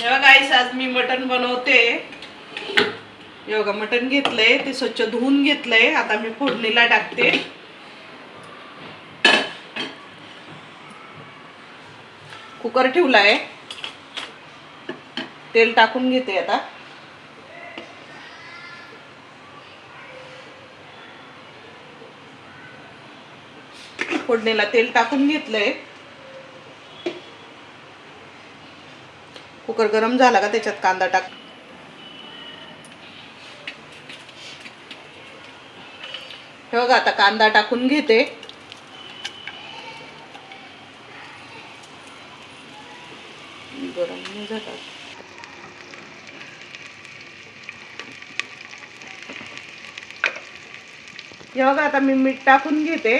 तेव्हा गाईस आज मी मटण बनवते. हे बघा मटण घेतलंय ते स्वच्छ धुवून घेतलंय. आता मी फोडणीला टाकते. कुकर ठेवलाय. तेल टाकून घेते आता. फोडणीला तेल टाकून घेतलंय. कुकर गरम झाला का त्याच्यात कांदा टाक. हे बघा आता कांदा टाकून घेते. गरम नाही झाला. हे बघा आता मी मीठ टाकून घेते.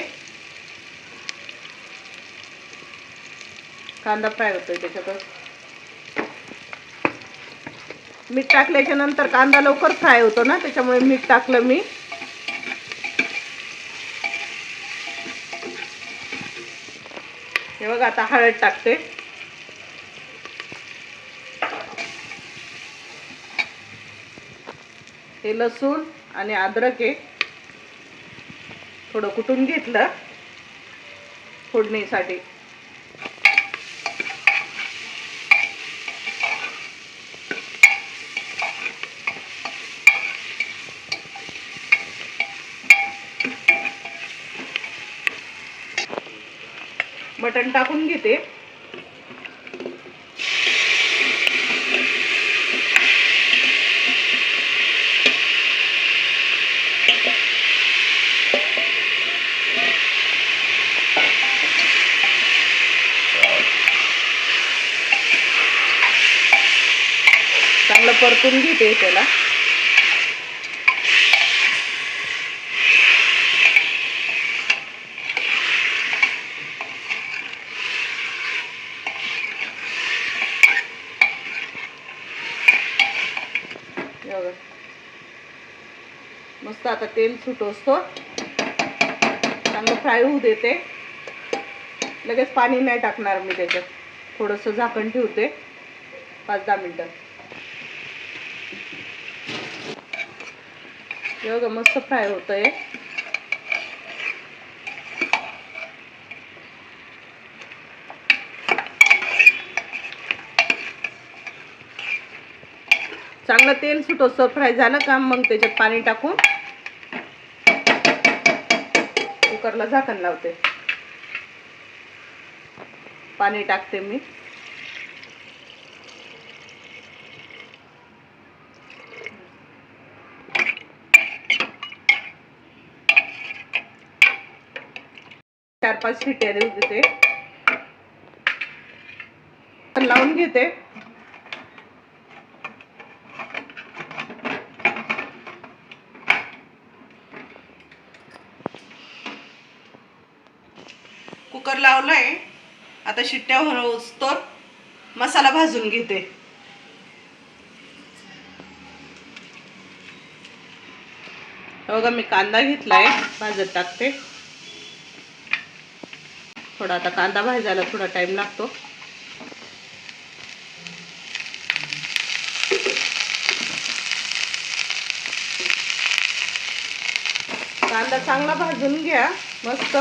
कांदा फ्राय होतोय त्याच्यातच मीठ टाकल्याच्या नंतर कांदा लवकर फ्राय होतो ना त्याच्यामुळे मीठ टाकलं मी. हे बघा आता हळद टाकते. हे लसूण आणि अद्रक आहे थोडं कुटून घेतलं. फोडणीसाठी. बटन टाकून घेते. चांगलं परतून घेते त्याला. मस्त आता तेल सुटोसतो. चांगलं फ्राय होऊ देते. लगेच पाणी नाही टाकणार मी त्याच्यात. थोडंसं झाकण ठेवते. पाच दहा मिनटं. हे बघा मस्त फ्राय होतंय. चांगलं तेल सुटोसं फ्राय झालं का? मग त्याच्यात पाणी टाकून. कुकरला झाकण लावते. पाणी टाकते मी. चार पाच शिट्या देऊ देते. लावून घेते. कुकर आता शिट्ट्या होतोर मसाला भाजून घेते. बघा मी कांदा घेतलाय. भाजत टाकते. थोडा आता कांदा भाजायला थोडा टाइम लागतो. कांदा चांगला भाजून घ्या. मस्त.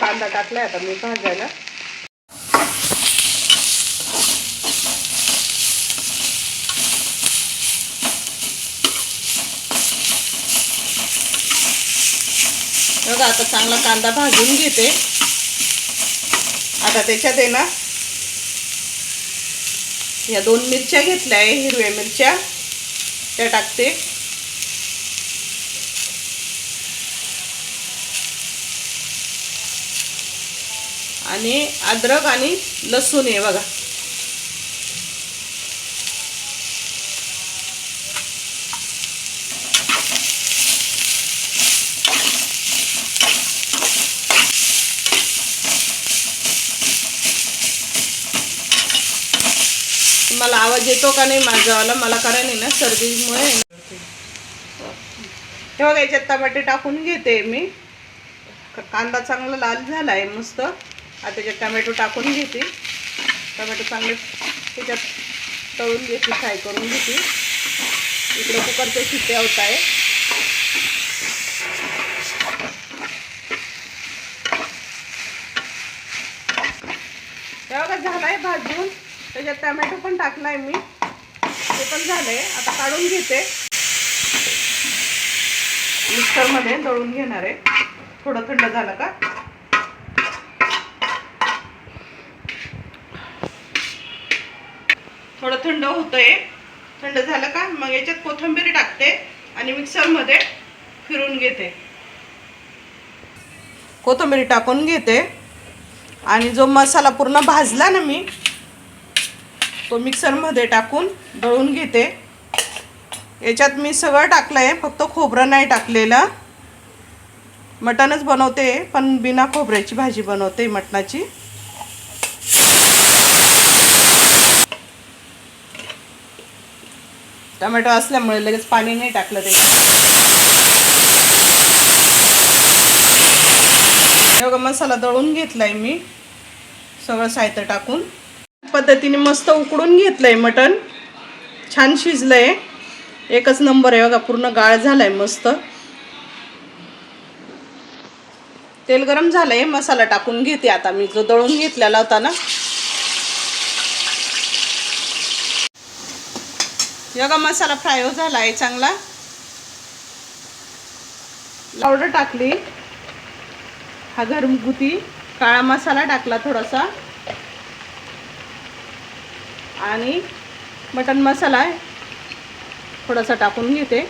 कांदा टाकलाय आता मी भाजायला. बघा आता चांगला कांदा भाजून घेते. आता त्याच्यात आहे ना या दोन मिरच्या घेतल्या आहे हिरव्या मिरच्या. त्या टाकते. आणि अद्रक आणि लसूण आहे बघा. मला आवाज येतो का नाही माझावाला मला कारण आहे ना सर्दीमुळे. आहे हे बघा याच्यात टमाटे टाकून घेते मी. कांदा चांगला लाल झाला आहे मस्त. आता त्याच्यात टमॅटो टाकून घेते. टमॅटो चांगले त्याच्यात तळून घेते फ्राय करून घेते. इकडे कुकरचे शिट्टे होत आहे तेव्हा झालाय भाजून. त्याच्यात टमॅटो पण टाकलाय मी. ते पण झालंय. आता काढून घेते. मिक्सरमध्ये दळून घेणार आहे. थोडं थंड झालं का? थोडं थंड होतंय. थंड झालं का मग याच्यात कोथिंबीर टाकते आणि मिक्सरमध्ये फिरून घेते. कोथिंबीर टाकून घेते. आणि जो मसाला पूर्ण भाजला ना मी तो मिक्सरमध्ये टाकून दळून घेते. याच्यात मी सगळं टाकलं आहे फक्त खोबरं नाही टाकलेलं. मटणच बनवते पण बिना खोबऱ्याची भाजी बनवते मटणाची. टमॅटो असल्यामुळे लगेच पाणी नाही टाकलं ते. एवढा मसाला दळून घेतलाय मी. सगळं साहित्य टाकून. पद्धतीने मस्त उकडून घेतलंय मटण. छान शिजलंय. एकच नंबर आहे बघा पूर्ण गाळ झालाय मस्त. तेल गरम झालंय मसाला टाकून घेते आता मी. जो दळून घेतलेला होता ना योगा मसाला फ्राय हो झाला आहे चांगला. पावडर टाकली. हा घरगुती काळा मसाला टाकला थोडासा. आणि मटन मसाला थोडासा टाकून घेते.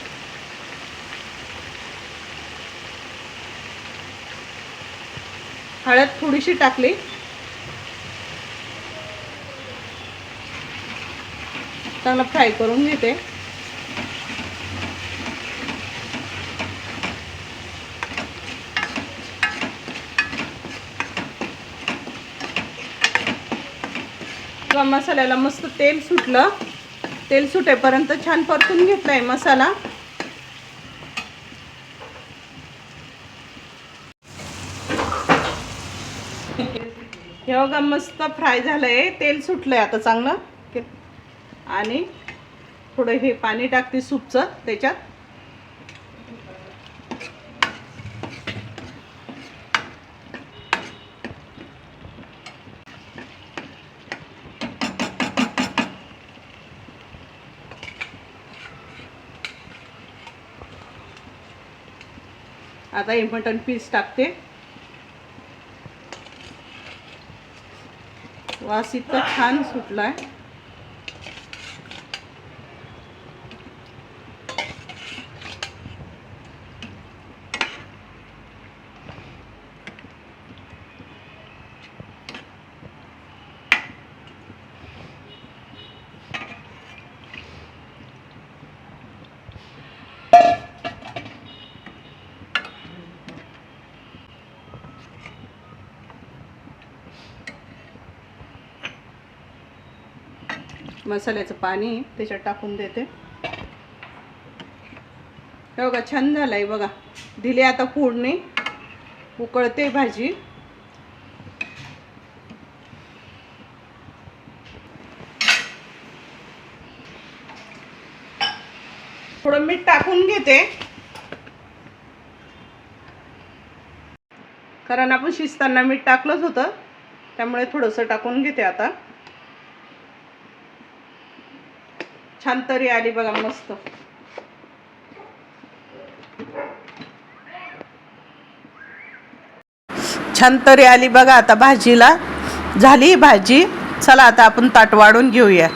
हळद थोडीशी टाकली. चांगला फ्राय करून घेते. किंवा मसाल्याला मस्त तेल सुटलं. तेल सुटेपर्यंत छान परतून घेतलाय मसाला. हे बघा मस्त फ्राय झालंय. तेल सुटलंय आता चांगलं. आणि थोडं हे पाणी टाकते सूपचं त्याच्यात. आता हे मटन पीस टाकते. वास इतका छान सुटलाय. मसाल्याचं पाणी त्याच्यात टाकून देते. हे बघा छान झालंय बघा. दिली आता फोडणी. उकळते भाजी. थोडं मीठ टाकून घेते. कारण आपण शिजताना मीठ टाकलंच होतं. त्यामुळे थोडंसं टाकून घेते आता. छान तरी आली बघा मस्त. छान तरी आली बघा आता भाजीला. झाली भाजी. चला आता आपण ताट वाढून घेऊया.